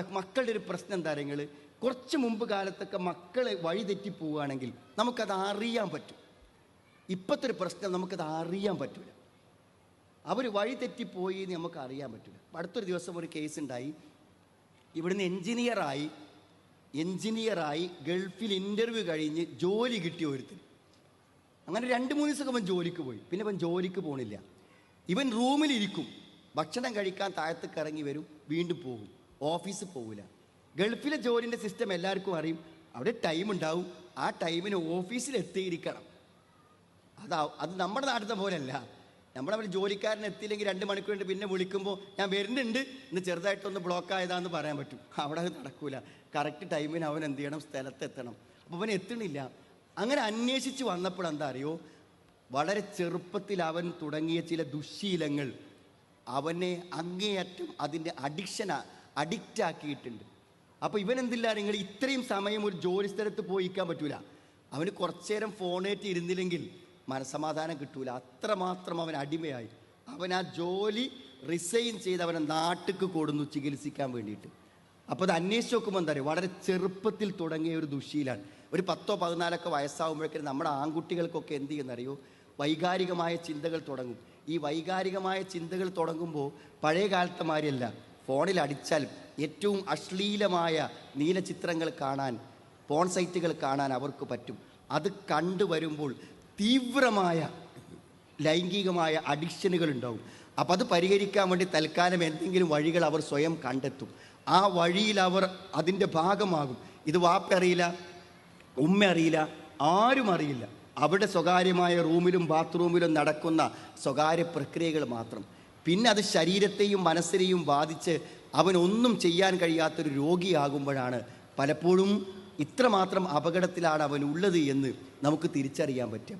നമ്മുടെ മക്കളുടെ ഒരു പ്രശ്നം എന്താ നിങ്ങൾ കുറച്ച് മുമ്പ് കാലത്തൊക്കെ മക്കളെ വഴിതെറ്റി പോവുകയാണെങ്കിൽ നമുക്കത് അറിയാൻ പറ്റും. ഇപ്പോഴത്തെ ഒരു പ്രശ്നം നമുക്കത് അറിയാൻ പറ്റില്ല അവർ വഴിതെറ്റിപ്പോയി എന്ന് നമുക്ക് അറിയാൻ പറ്റില്ല അടുത്തൊരു ദിവസം ഒരു കേസ് ഉണ്ടായി. ഇവിടുന്ന് എൻജിനീയറായി എൻജിനീയറായി ഗൾഫിൽ ഇന്റർവ്യൂ കഴിഞ്ഞ് ജോലി കിട്ടി ഒരുത്തിന് അങ്ങനെ രണ്ട് മൂന്ന് ദിവസം അവൻ ജോലിക്ക് പോയി. പിന്നെ അവൻ ജോലിക്ക് പോണില്ല. ഇവൻ റൂമിലിരിക്കും ഭക്ഷണം കഴിക്കാൻ താഴത്തേക്ക് ഇറങ്ങി വരും. വീണ്ടും പോകും. ഓഫീസിൽ പോവില്ല. ഗൾഫിലെ ജോലിന്റെ സിസ്റ്റം എല്ലാവർക്കും അറിയും. അവിടെ ടൈം ഉണ്ടാവും. ആ ടൈമിന് ഓഫീസിൽ എത്തിയിരിക്കണം. അതാ അത് നമ്മുടെ നാട്ടിലത്തെ പോലെയല്ല. നമ്മുടെ അവിടെ ജോലിക്കാരൻ എത്തിയില്ലെങ്കിൽ രണ്ട് കൊണ്ട് പിന്നെ വിളിക്കുമ്പോൾ ഞാൻ വരുന്നുണ്ട്. ഇന്ന് ചെറുതായിട്ടൊന്ന് ബ്ലോക്ക് ആയതാന്ന് പറയാൻ പറ്റും. അവിടെ അത് നടക്കൂല. കറക്റ്റ് ടൈമിന് അവൻ എന്ത് ചെയ്യണം? സ്ഥലത്ത് എത്തണം അപ്പോൾ അവൻ എത്തണില്ല അങ്ങനെ അന്വേഷിച്ച് വന്നപ്പോൾ എന്താ അറിയോ? വളരെ ചെറുപ്പത്തിൽ അവൻ തുടങ്ങിയ ചില ദുശ്ശീലങ്ങൾ അവനെ അങ്ങേയറ്റം അതിന്റെ അഡിക്ഷന അഡിക്റ്റ് ആക്കിയിട്ടുണ്ട്. അപ്പോൾ ഇവൻ എന്തില്ല? നിങ്ങൾ ഇത്രയും സമയം ഒരു ജോലി സ്ഥലത്ത് പോയിക്കാൻ പറ്റൂല. അവന് കുറച്ചു നേരം ഫോണേറ്റ് ഇരുന്നില്ലെങ്കിൽ മനസമാധാനം കിട്ടൂല. അത്രമാത്രം അവൻ അടിമയായി. അവൻ ആ ജോലി റിസൈൻ ചെയ്ത് അവനെ നാട്ടിക്ക് കൊടുന്നു ചികിത്സിക്കാൻ വേണ്ടിയിട്ട്. അപ്പോൾ അത് അന്വേഷിച്ച് നോക്കുമ്പോൾ എന്താ പറയുക വളരെ ചെറുപ്പത്തിൽ തുടങ്ങിയ ഒരു ദുശീലാണ്. ഒരു പത്തോ പതിനാലൊക്കെ വയസ്സാകുമ്പോഴേക്കും നമ്മുടെ ആൺകുട്ടികൾക്കൊക്കെ എന്ത് ചെയ്യുന്നറിയോ വൈകാരികമായ ചിന്തകൾ തുടങ്ങും. ഈ വൈകാരികമായ ചിന്തകൾ തുടങ്ങുമ്പോൾ പഴയ കാലത്തെ മാതിരിയല്ല. ഫോണിൽ അടിച്ചാൽ ഏറ്റവും അശ്ലീലമായ നീലചിത്രങ്ങൾ കാണാൻ ഫോൺ സൈറ്റുകൾ കാണാൻ അവർക്ക് പറ്റും. അത് കണ്ടുവരുമ്പോൾ തീവ്രമായ ലൈംഗികമായ അഡിക്ഷനുകൾ ഉണ്ടാവും. അപ്പം അത് പരിഹരിക്കാൻ വേണ്ടി തൽക്കാലം എന്തെങ്കിലും വഴികൾ അവർ സ്വയം കണ്ടെത്തും. ആ വഴിയിൽ അവർ അതിന്റെ ഭാഗമാകും. ഇത് വാപ്പ അറിയില്ല ഉമ്മ അറിയില്ല ആരും അറിയില്ല. അവിടെ സ്വകാര്യമായ റൂമിലും ബാത്റൂമിലും നടക്കുന്ന സ്വകാര്യ പ്രക്രിയകൾ മാത്രം. പിന്നെ അത് ശരീരത്തെയും മനസ്സിനെയും ബാധിച്ച് അവനൊന്നും ചെയ്യാൻ കഴിയാത്തൊരു രോഗിയാകുമ്പോഴാണ് പലപ്പോഴും ഇത്രമാത്രം അപകടത്തിലാണ് അവൻ ഉള്ളത് എന്ന് നമുക്ക് തിരിച്ചറിയാൻ പറ്റും.